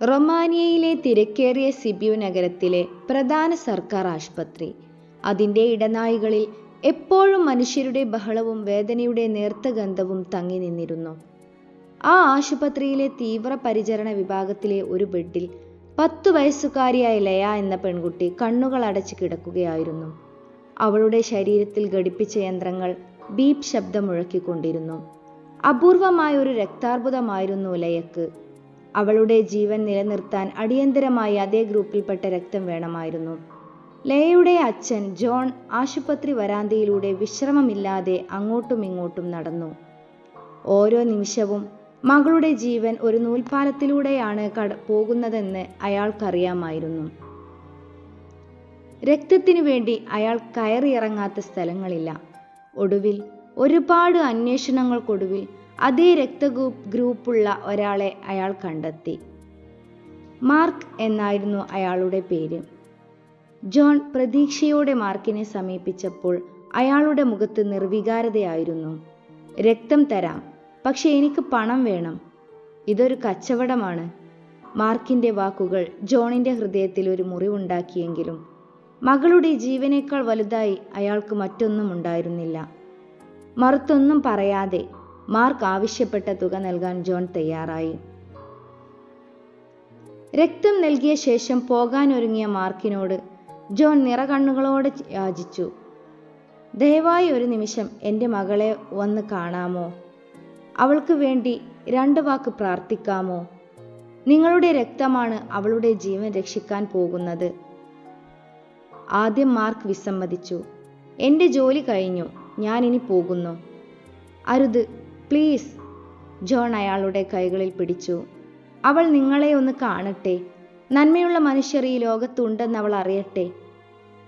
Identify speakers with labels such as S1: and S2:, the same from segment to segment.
S1: റൊമാനിയയിലെ തിരക്കേറിയ സിബിയു നഗരത്തിലെ പ്രധാന സർക്കാർ ആശുപത്രി. അതിന്റെ ഇടനാഴികളിൽ എപ്പോഴും മനുഷ്യരുടെ ബഹളവും വേദനയുടെ നേർത്ത ഗന്ധവും തങ്ങി നിന്നിരുന്നു. ആ ആശുപത്രിയിലെ തീവ്രപരിചരണ വിഭാഗത്തിലെ ഒരു ബെഡിൽ പത്തു വയസ്സുകാരിയായ ലയ എന്ന പെൺകുട്ടി കണ്ണുകൾ അടച്ചു കിടക്കുകയായിരുന്നു. അവളുടെ ശരീരത്തിൽ ഘടിപ്പിച്ച യന്ത്രങ്ങൾ ബീപ് ശബ്ദം മുഴക്കിക്കൊണ്ടിരുന്നു. അപൂർവമായ ഒരു രക്താർബുദമായിരുന്നു ലയക്ക്. അവളുടെ ജീവൻ നിലനിർത്താൻ അടിയന്തരമായി അതേ ഗ്രൂപ്പിൽപ്പെട്ട രക്തം വേണമായിരുന്നു. ലയയുടെ അച്ഛൻ ജോൺ ആശുപത്രി വരാന്തയിലൂടെ വിശ്രമമില്ലാതെ അങ്ങോട്ടും ഇങ്ങോട്ടും നടന്നു. ഓരോ നിമിഷവും മകളുടെ ജീവൻ ഒരു നൂൽപാലത്തിലൂടെയാണ് കട പോകുന്നതെന്ന് അയാൾക്കറിയാമായിരുന്നു. രക്തത്തിനു വേണ്ടി അയാൾ കയറിയിറങ്ങാത്ത സ്ഥലങ്ങളില്ല. ഒടുവിൽ ഒരുപാട് അന്വേഷണങ്ങൾക്കൊടുവിൽ അതേ രക്തഗ്രൂപ്പ് ഗ്രൂപ്പുള്ള ഒരാളെ അയാൾ കണ്ടെത്തി. മാർക്ക് എന്നായിരുന്നു അയാളുടെ പേര്. ജോൺ പ്രതീക്ഷയോടെ മാർക്കിനെ സമീപിച്ചപ്പോൾ അയാളുടെ മുഖത്ത് നിർവികാരതയായിരുന്നു. രക്തം തരാം പക്ഷെ എനിക്ക് പണം വേണം. ഇതൊരു കച്ചവടമാണ്. മാർക്കിന്റെ വാക്കുകൾ ജോണിന്റെ ഹൃദയത്തിൽ ഒരു മുറിവുണ്ടാക്കിയെങ്കിലും മകളുടെ ജീവനേക്കാൾ വലുതായി അയാൾക്ക് മറ്റൊന്നും ഉണ്ടായിരുന്നില്ല. മറുത്തൊന്നും പറയാതെ മാർക്ക് ആവശ്യപ്പെട്ട തുക നൽകാൻ ജോൺ തയ്യാറായി. രക്തം നൽകിയ ശേഷം പോകാൻ ഒരുങ്ങിയ മാർക്കിനോട് ജോൺ നിറകണ്ണുകളോടെ യാചിച്ചു. ദയവായി ഒരു നിമിഷം എന്റെ മകളെ ഒന്ന് കാണാമോ? അവൾക്ക് വേണ്ടി രണ്ട് വാക്ക് പ്രാർത്ഥിക്കാമോ? നിങ്ങളുടെ രക്തമാണ് അവളുടെ ജീവൻ രക്ഷിക്കാൻ പോകുന്നത്. ആദ്യം മാർക്ക് വിസമ്മതിച്ചു. എന്റെ ജോലി കഴിഞ്ഞു. ഞാനിനി പോകുന്നു. അരുത്. പ്ലീസ് ജോൺ അയാളുടെ കൈകളിൽ പിടിച്ചു. അവൾ നിങ്ങളെ ഒന്ന് കാണട്ടെ. നന്മയുള്ള മനുഷ്യർ ഈ ലോകത്തുണ്ടെന്ന് അവൾ അറിയട്ടെ.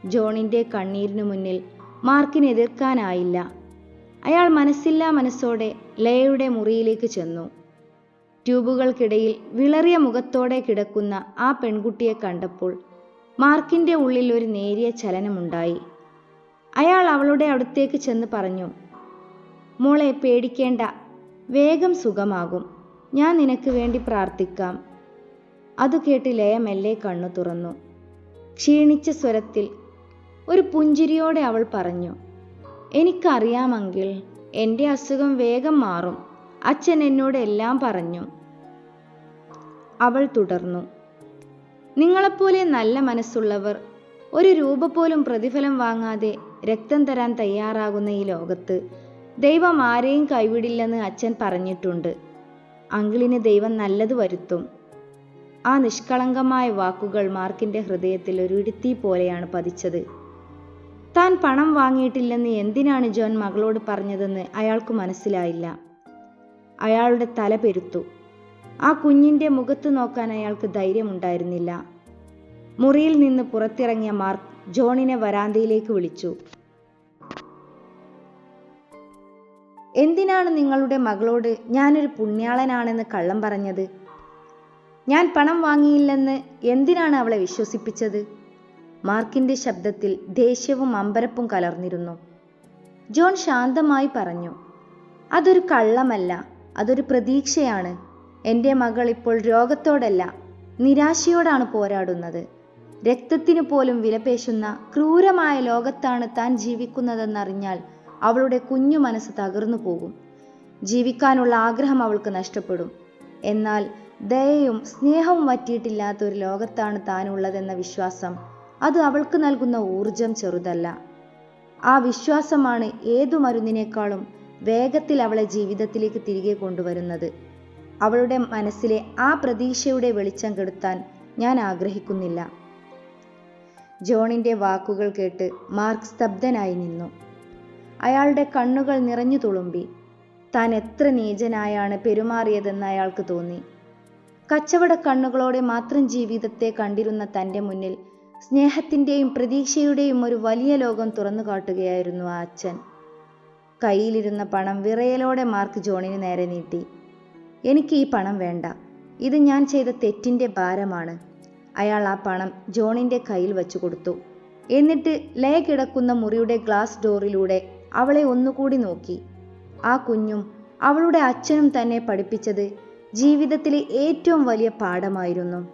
S1: ജോണിന്റെ കണ്ണീരിനു മുന്നിൽ മാർക്കിന് എതിർക്കാനായില്ല. അയാൾ മനസ്സില്ലാ മനസ്സോടെ ലയയുടെ മുറിയിലേക്ക് ചെന്നു. ട്യൂബുകൾക്കിടയിൽ വിളറിയ മുഖത്തോടെ കിടക്കുന്ന ആ പെൺകുട്ടിയെ കണ്ടപ്പോൾ മാർക്കിന്റെ ഉള്ളിൽ ഒരു നേരിയ ചലനമുണ്ടായി. അയാൾ അവളുടെ അടുത്തേക്ക് ചെന്ന് പറഞ്ഞു മോളെ പേടിക്കേണ്ട. വേഗം സുഖമാകും. ഞാൻ നിനക്ക് വേണ്ടി പ്രാർത്ഥിക്കാം. അതു കേട്ട് ലയ മെല്ലെ കണ്ണു തുറന്നു. ക്ഷീണിച്ച സ്വരത്തിൽ ഒരു പുഞ്ചിരിയോടെ അവൾ പറഞ്ഞു എനിക്കറിയാമെങ്കിൽ എന്റെ അസുഖം വേഗം മാറും അച്ഛൻ എന്നോട് എല്ലാം പറഞ്ഞു. അവൾ തുടർന്നു നിങ്ങളെപ്പോലെ നല്ല മനസ്സുള്ളവർ ഒരു രൂപ പോലും പ്രതിഫലം വാങ്ങാതെ രക്തം തരാൻ തയ്യാറാകുന്ന ഈ ലോകത്ത് ദൈവം ആരെയും കൈവിടില്ലെന്ന് അച്ഛൻ പറഞ്ഞിട്ടുണ്ട്. അങ്കിളിന് ദൈവം നല്ലത് വരുത്തും. ആ നിഷ്കളങ്കമായ വാക്കുകൾ മാർക്കിന്റെ ഹൃദയത്തിൽ ഒരു ഇടുത്തി പോലെയാണ് പതിച്ചത്. താൻ പണം വാങ്ങിയിട്ടില്ലെന്ന് എന്തിനാണ് ജോൺ മകളോട് പറഞ്ഞതെന്ന് അയാൾക്ക് മനസ്സിലായില്ല. അയാളുടെ തല പെരുത്തു. ആ കുഞ്ഞിന്റെ മുഖത്ത് നോക്കാൻ അയാൾക്ക് ധൈര്യമുണ്ടായിരുന്നില്ല. മുറിയിൽ നിന്ന് പുറത്തിറങ്ങിയ മാർക്ക് ജോണിനെ വരാന്തയിലേക്ക് വിളിച്ചു. എന്തിനാണ് നിങ്ങളുടെ മകളോട് ഞാനൊരു പുണ്യാളനാണെന്ന് കള്ളം പറഞ്ഞത്? ഞാൻ പണം വാങ്ങിയില്ലെന്ന് എന്തിനാണ് അവളെ വിശ്വസിപ്പിച്ചത്? മാർക്കിന്റെ ശബ്ദത്തിൽ ദേഷ്യവും അമ്പരപ്പും കലർന്നിരുന്നു. ജോൺ ശാന്തമായി പറഞ്ഞു അതൊരു കള്ളമല്ല അതൊരു പ്രതീക്ഷയാണ്. എന്റെ മകൾ ഇപ്പോൾ രോഗത്തോടല്ല നിരാശയോടാണ് പോരാടുന്നത്. രക്തത്തിനു പോലും വിലപേശുന്ന ക്രൂരമായ ലോകത്താണ് താൻ ജീവിക്കുന്നതെന്നറിഞ്ഞാൽ അവളുടെ കുഞ്ഞു മനസ്സ് തകർന്നു പോകും. ജീവിക്കാനുള്ള ആഗ്രഹം അവൾക്ക് നഷ്ടപ്പെടും. എന്നാൽ ദയയും സ്നേഹവും വറ്റിയിട്ടില്ലാത്ത ഒരു ലോകത്താണ് താനുള്ളതെന്ന വിശ്വാസം അത് അവൾക്ക് നൽകുന്ന ഊർജം ചെറുതല്ല. ആ വിശ്വാസമാണ് ഏതു മരുന്നിനേക്കാളും വേഗത്തിൽ അവളെ ജീവിതത്തിലേക്ക് തിരികെ കൊണ്ടുവരുന്നത്. അവളുടെ മനസ്സിലെ ആ പ്രതീക്ഷയുടെ വെളിച്ചം കെടുത്താൻ ഞാൻ ആഗ്രഹിക്കുന്നില്ല. ജോണിന്റെ വാക്കുകൾ കേട്ട് മാർക്ക് സ്തബ്ധനായി നിന്നു. അയാളുടെ കണ്ണുകൾ നിറഞ്ഞു തുളുമ്പി. താൻ എത്ര നീചനായാണ് പെരുമാറിയതെന്ന് അയാൾക്ക് തോന്നി. കച്ചവട കണ്ണുകളോടെ മാത്രം ജീവിതത്തെ കണ്ടിരുന്ന തന്റെ മുന്നിൽ സ്നേഹത്തിന്റെയും പ്രതീക്ഷയുടെയും ഒരു വലിയ ലോകം തുറന്നു കാട്ടുകയായിരുന്നു ആ അച്ഛൻ. കയ്യിലിരുന്ന പണം വിറയലോടെ മാർക്ക് ജോണിന് നേരെ നീട്ടി. എനിക്ക് ഈ പണം വേണ്ട. ഇത് ഞാൻ ചെയ്ത തെറ്റിന്റെ ഭാരമാണ് അയാൾ ആ പണം ജോണിന്റെ കയ്യിൽ വെച്ചു കൊടുത്തു. എന്നിട്ട് ലയ കിടക്കുന്ന മുറിയുടെ ഗ്ലാസ് ഡോറിലൂടെ അവളെ ഒന്നുകൂടി നോക്കി. ആ കുഞ്ഞും അവളുടെ അച്ഛനും തന്നെ പഠിപ്പിച്ചത് ജീവിതത്തിലെ ഏറ്റവും വലിയ പാഠമായിരുന്നു.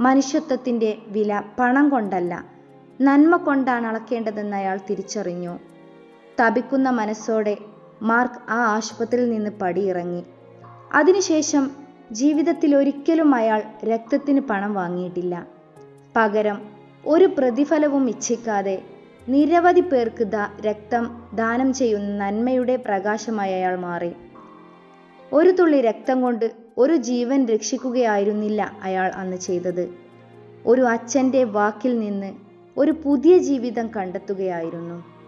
S1: മനുഷ്യത്വത്തിന്റെ വില പണം കൊണ്ടല്ല നന്മ കൊണ്ടാണ് അളക്കേണ്ടതെന്ന് അയാൾ തിരിച്ചറിഞ്ഞു. തപിക്കുന്ന മനസ്സോടെ മാർക്ക് ആ ആശുപത്രിയിൽ നിന്ന് പടിയിറങ്ങി. അതിനുശേഷം ജീവിതത്തിൽ ഒരിക്കലും അയാൾ രക്തത്തിന് പണം വാങ്ങിയിട്ടില്ല. പകരം ഒരു പ്രതിഫലവും ഇച്ഛിക്കാതെ നിരവധി പേർക്ക് ദാ രക്തം ദാനം ചെയ്യുന്ന നന്മയുടെ പ്രകാശമായി അയാൾ മാറി. ഒരു തുള്ളി രക്തം കൊണ്ട് ഒരു ജീവൻ രക്ഷിക്കുകയായിരുന്നില്ല അയാൾ അന്ന് ചെയ്തത്. ഒരു അച്ഛന്റെ വാക്കിൽ നിന്ന് ഒരു പുതിയ ജീവിതം കണ്ടെത്തുകയായിരുന്നു.